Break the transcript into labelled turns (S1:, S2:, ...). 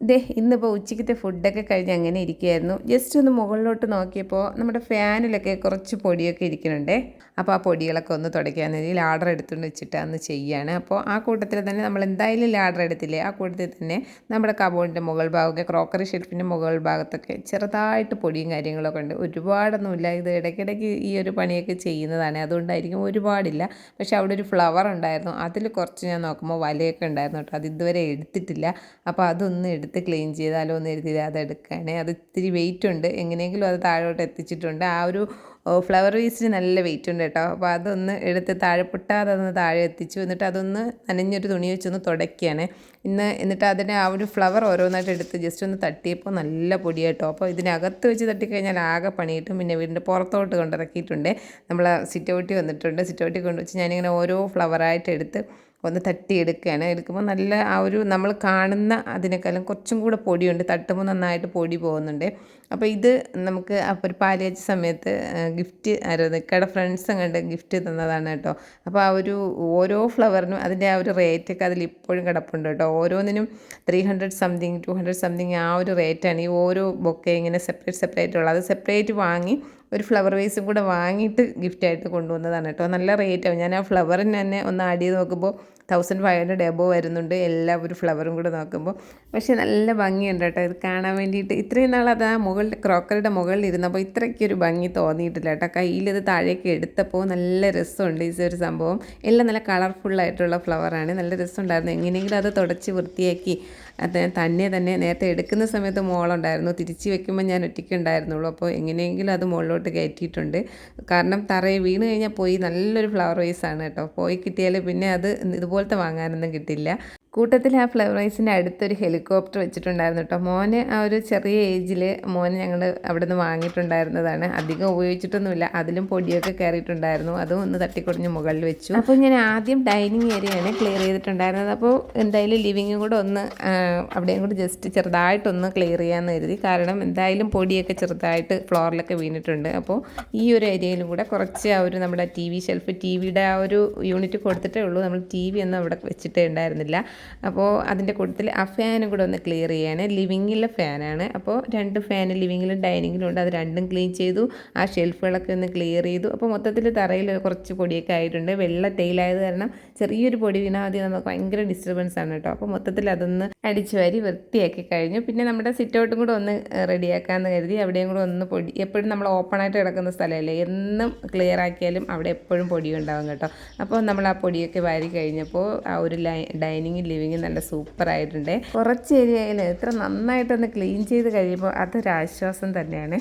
S1: ദേ ഇന്നിപ്പോൾ ഉച്ചയ്ക്കത്തെ ഫുഡൊക്കെ കഴിഞ്ഞ് അങ്ങനെ ഇരിക്കുകയായിരുന്നു. ജസ്റ്റ് ഒന്ന് മുകളിലോട്ട് നോക്കിയപ്പോൾ നമ്മുടെ ഫാനിലൊക്കെ കുറച്ച് പൊടിയൊക്കെ ഇരിക്കുന്നുണ്ടേ. അപ്പോൾ ആ പൊടികളൊക്കെ ഒന്ന് തുടയ്ക്കാൻ രീതിയിൽ ലാഡർ എടുത്തുകൊണ്ട് വെച്ചിട്ട് അന്ന് ചെയ്യുകയാണ് അപ്പോൾ ആ കൂട്ടത്തിൽ തന്നെ നമ്മൾ എന്തായാലും ലാഡർ എടുത്തില്ലേ ആ കൂട്ടത്തിൽ തന്നെ നമ്മുടെ കബോർഡിന്റെ മുകൾ ഭാഗമൊക്കെ ക്രോക്കറി ഷെൽഫിന്റെ മുകൾ ഭാഗത്തൊക്കെ ചെറുതായിട്ട് പൊടിയും കാര്യങ്ങളൊക്കെ ഉണ്ട്. ഒരുപാടൊന്നുമില്ല. ഇത് ഇടയ്ക്കിടയ്ക്ക് ഈ ഒരു പണിയൊക്കെ ചെയ്യുന്നതാണ്. അതുകൊണ്ടായിരിക്കും ഒരുപാടില്ല. പക്ഷേ അവിടെ ഒരു ഫ്ലവർ ഉണ്ടായിരുന്നു. അതിൽ കുറച്ച് ഞാൻ നോക്കുമ്പോൾ വലയൊക്കെ ഉണ്ടായിരുന്നു കേട്ടോ. അത് ഇതുവരെ എടുത്തിട്ടില്ല. അപ്പോൾ അതൊന്ന് എടുത്ത് ക്ലീൻ ചെയ്താലോ എന്ന് കരുതി അത് എടുക്കുകയാണേ അത് ഇത്തിരി വെയിറ്റ് ഉണ്ട്. എങ്ങനെയെങ്കിലും അത് താഴോട്ട് എത്തിച്ചിട്ടുണ്ട്. ആ ഒരു ഫ്ലവർ വേസ്റ്റിന് നല്ല വെയിറ്റ് ഉണ്ട് കേട്ടോ. അപ്പോൾ അതൊന്ന് എടുത്ത് താഴെ പൊട്ടാതെ അതൊന്ന് താഴെ എത്തിച്ചു. എന്നിട്ട് അതൊന്ന് നനഞ്ഞൊരു തുണി വെച്ചൊന്ന് തുടയ്ക്കുകയാണ്. ഇന്ന് എന്നിട്ട് അതിനെ ആ ഒരു ഫ്ലവർ ഓരോന്നായിട്ട് എടുത്ത് ജസ്റ്റ് ഒന്ന് തട്ടിയപ്പോൾ നല്ല പൊടി കേട്ടോ. അപ്പോൾ ഇതിനകത്ത് വെച്ച് തട്ടിക്കഴിഞ്ഞാൽ ആകെ പണിയിട്ടും പിന്നെ വീടിന്റെ പുറത്തോട്ട് കൊണ്ടിറക്കിയിട്ടുണ്ട്. നമ്മൾ സിറ്റൗട്ടി വന്നിട്ടുണ്ട്. സിറ്റൗട്ടി കൊണ്ടുവച്ച് ഞാനിങ്ങനെ ഓരോ ഫ്ലവറായിട്ട് എടുത്ത് ഒന്ന് തട്ടിയെടുക്കുകയാണ്. എടുക്കുമ്പോൾ നല്ല ആ ഒരു നമ്മൾ കാണുന്ന അതിനേക്കാളും കുറച്ചും കൂടെ പൊടിയുണ്ട്. തട്ടുമ്പോൾ നന്നായിട്ട് പൊടി പോകുന്നുണ്ട്. അപ്പോൾ ഇത് നമുക്ക് അപ്പോൾ ഒരു പാലിയച്ച സമയത്ത് ഗിഫ്റ്റ് ആയിരുന്നു. ഇക്കയുടെ ഫ്രണ്ട്സ് കണ്ട് ഗിഫ്റ്റ് തന്നതാണ് കേട്ടോ. അപ്പോൾ ആ ഒരു ഓരോ ഫ്ലവറിനും അതിന്റെ ആ ഒരു റേറ്റൊക്കെ അതിൽ ഇപ്പോഴും കിടപ്പുണ്ട് കേട്ടോ. ഓരോന്നിനും three hundred something two hundred something ആ ഒരു റേറ്റാണ് ഈ ഓരോ ബൊക്കെ ഇങ്ങനെ സെപ്പറേറ്റ് സെപ്പറേറ്റ് ഉള്ളത് അത് സെപ്പറേറ്റ് വാങ്ങി ഒരു ഫ്ലവർ വേസും കൂടെ വാങ്ങിയിട്ട് ഗിഫ്റ്റായിട്ട് കൊണ്ടുവന്നതാണ് കേട്ടോ. നല്ല റേറ്റാവും ഞാൻ ആ ഫ്ലവറിന് തന്നെ ഒന്ന് ആഡ് ചെയ്ത് നോക്കുമ്പോൾ തൗസൻഡ് ഫൈവ് ഹൺഡ്രഡ് എബോ വരുന്നുണ്ട്. എല്ലാ ഒരു ഫ്ലവറും കൂടെ നോക്കുമ്പോൾ പക്ഷേ നല്ല ഭംഗിയുണ്ട് കേട്ടോ. ഇത് കാണാൻ വേണ്ടിയിട്ട്. ഇത്രയും നാൾ അത് ആ മുകളിൽ ക്രോക്കറിയുടെ മുകളിൽ ഇരുന്നപ്പോൾ ഇത്രയ്ക്കൊരു ഭംഗി തോന്നിയിട്ടില്ല കേട്ടോ. കയ്യിലത് താഴേക്ക് എടുത്തപ്പോൾ നല്ല രസമുണ്ട് ഈ ഒരു സംഭവം. എല്ലാം നല്ല കളർഫുള്ളായിട്ടുള്ള ഫ്ലവറാണ് നല്ല രസമുണ്ടായിരുന്നു. എങ്ങനെയെങ്കിലും അത് തുടച്ച് വൃത്തിയാക്കി അത് തന്നെ തന്നെ നേരത്തെ എടുക്കുന്ന സമയത്ത് മോളുണ്ടായിരുന്നു. തിരിച്ച് വെക്കുമ്പോൾ ഞാൻ ഒറ്റയ്ക്ക് ഉണ്ടായിരുന്നുള്ളൂ. അപ്പോൾ എങ്ങനെയെങ്കിലും അത് മുകളിലോട്ട് കയറ്റിയിട്ടുണ്ട്. കാരണം തറയെ വീണ് കഴിഞ്ഞാൽ പോയി നല്ലൊരു ഫ്ലവർ വേസാണ് കേട്ടോ. പോയി കിട്ടിയാൽ പിന്നെ അത് ഇതുപോലത്തെ വാങ്ങാനൊന്നും കിട്ടില്ല. കൂട്ടത്തിൽ ആ ഫ്ലവർ ഫ്ലവറൈസിന്റെ അടുത്തൊരു ഹെലികോപ്റ്റർ വെച്ചിട്ടുണ്ടായിരുന്നു കേട്ടോ മോന് ആ ഒരു ചെറിയ ഏജിൽ മോന് ഞങ്ങൾ അവിടെ നിന്ന് വാങ്ങിയിട്ടുണ്ടായിരുന്നതാണ്. അധികം ഉപയോഗിച്ചിട്ടൊന്നുമില്ല. അതിലും പൊടിയൊക്കെ കയറിയിട്ടുണ്ടായിരുന്നു. അതും ഒന്ന് തട്ടിക്കൊടിഞ്ഞ് മുകളിൽ വെച്ചു. അപ്പോൾ ഞാൻ ആദ്യം ഡൈനിങ് ഏരിയയാണ് ക്ലിയർ ചെയ്തിട്ടുണ്ടായിരുന്നത്. അപ്പോൾ എന്തായാലും ലിവിങ്ങും കൂടെ ഒന്ന് അവിടെയും കൂടെ ജസ്റ്റ് ചെറുതായിട്ടൊന്ന് ക്ലിയർ ചെയ്യാമെന്ന് കരുതി. കാരണം എന്തായാലും പൊടിയൊക്കെ ചെറുതായിട്ട് ഫ്ലോറിലൊക്കെ വീണിട്ടുണ്ട്. അപ്പോൾ ഈ ഒരു ഏരിയയിലും കൂടെ കുറച്ച് ആ ഒരു നമ്മുടെ ടി വി ഷെൽഫ് ടി വിയുടെ ആ ഒരു യൂണിറ്റ് കൊടുത്തിട്ടേ ഉള്ളൂ. നമ്മൾ ടി വി ഒന്നും അവിടെ വെച്ചിട്ടേ ഉണ്ടായിരുന്നില്ല. അപ്പോൾ അതിന്റെ കൂട്ടത്തിൽ ആ ഫാനും കൂടെ ഒന്ന് ക്ലിയർ ചെയ്യാണ്. ലിവിങ്ങിലെ ഫാനാണ് അപ്പോൾ രണ്ട് ഫാൻ ലിവിങ്ങിലും ഡൈനിങ്ങിലും ഉണ്ട്. അത് രണ്ടും ക്ലീൻ ചെയ്തു. ആ ഷെൽഫുകളൊക്കെ ഒന്ന് ക്ലിയർ ചെയ്തു. അപ്പോൾ മൊത്തത്തിൽ തറയിൽ കുറച്ച് പൊടിയൊക്കെ ആയിട്ടുണ്ട്. വെള്ള തേയിലായത് കാരണം ചെറിയൊരു പൊടി വീണാൽ മതി. നമുക്ക് ഭയങ്കര ഡിസ്റ്റർബൻസ് ആണ് കേട്ടോ. അപ്പോൾ മൊത്തത്തിൽ അതൊന്ന് അടിച്ചു വാരി വൃത്തിയാക്കി കഴിഞ്ഞു. പിന്നെ നമ്മുടെ സിറ്റ് ഔട്ടും കൂടെ ഒന്ന് റെഡിയാക്കാമെന്ന് കരുതി. അവിടെയും കൂടെ ഒന്ന് പൊടി എപ്പോഴും നമ്മൾ ഓപ്പൺ ആയിട്ട് കിടക്കുന്ന സ്ഥലമല്ലേ? എന്നും ക്ലിയർ ആക്കിയാലും അവിടെ എപ്പോഴും പൊടി ഉണ്ടാവും കേട്ടോ. അപ്പോൾ നമ്മൾ ആ പൊടിയൊക്കെ വാരി കഴിഞ്ഞപ്പോൾ ആ ഒരു ലൈ ഡൈനിങ് ലിവിങ് നല്ല സൂപ്പർ ആയിട്ടുണ്ട്. കുറച്ച് ഏരിയയിൽ എത്ര നന്നായിട്ടൊന്ന് ക്ലീൻ ചെയ്ത് കഴിയുമ്പോൾ അതൊരാശ്വാസം തന്നെയാണ്.